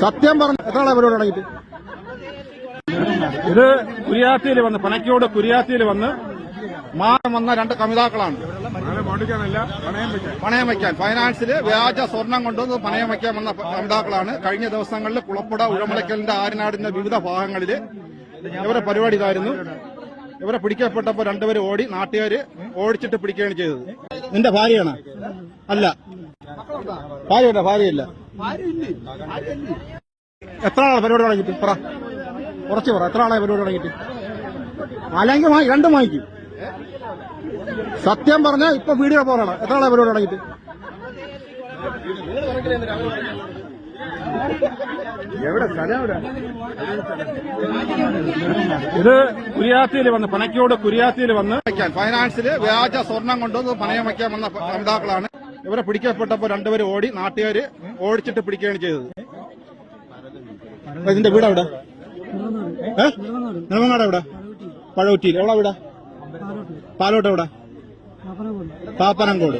സത്യം പറഞ്ഞു എത്ര ആളെ പരിപാടി തുടങ്ങിയിട്ട് ഇത് കുരിയാത്തിയിൽ വന്ന് പനക്കോട് കുരിയാത്തിയിൽ വന്ന് മാറി വന്ന രണ്ട് കമിതാക്കളാണ്. പണയം വയ്ക്കാൻ. ഫൈനാൻസിൽ വ്യാജ സ്വർണം കൊണ്ടുവന്ന് പണയം വയ്ക്കാൻ വന്ന കമിതാക്കളാണ്. കഴിഞ്ഞ ദിവസങ്ങളിൽ കുളപ്പുഴ ഉഴമലക്കലിന്റെ ആരിനാടിന്റെ വിവിധ ഭാഗങ്ങളിൽ ഇവരെ പരിപാടി ഇതായിരുന്നു. ഇവരെ പിടിക്കപ്പെട്ടപ്പോൾ രണ്ടുപേർ ഓടി നാട്ടുകാര് ഓടിച്ചിട്ട് പിടിക്കുകയാണ് ചെയ്തത്. നിന്റെ ഭാര്യയാണ്? അല്ല. ഭാര്യയല്ല ഭാര്യയില്ല. എത്ര ആളെ പരിപാടി തുടങ്ങിയിട്ട്? പറ. കുറച്ച് പറ. എത്ര ആളെ പരിപാടി തുടങ്ങിയിട്ട്? അല്ലെങ്കിൽ വാങ്ങി രണ്ടും വാങ്ങിക്കും സത്യം പറഞ്ഞ ഇപ്പൊ വീഡിയോ പോലാണ്. എത്ര ആളെ പരിപാടി തുടങ്ങിയിട്ട്? എവിടെ? സ്ഥലം എവിടെ? ഇത് കുരിയാത്തിയിൽ വന്ന് പനക്കോട് കുരിയാത്തിയിൽ വന്ന് വയ്ക്കാൻ. ഫൈനാൻസിൽ വ്യാജ സ്വർണം കൊണ്ടുവന്ന് പണയം വയ്ക്കാൻ വന്ന കമിതാക്കളാണ് ഇവരെ പിടിക്കപ്പെട്ടപ്പോൾ രണ്ടുപേരും ഓടി നാട്ടുകാര് ഓടിച്ചിട്ട് പിടിക്കുകയാണ് ചെയ്തത്. ഇതിന്റെ വീട് അവിടെ നിലമങ്ങാട് എവിടെ? പഴവറ്റിയിൽ. എവിടെ വീടാ? പാലോട്ട് എവിടെ? പാപ്പനംകോട്.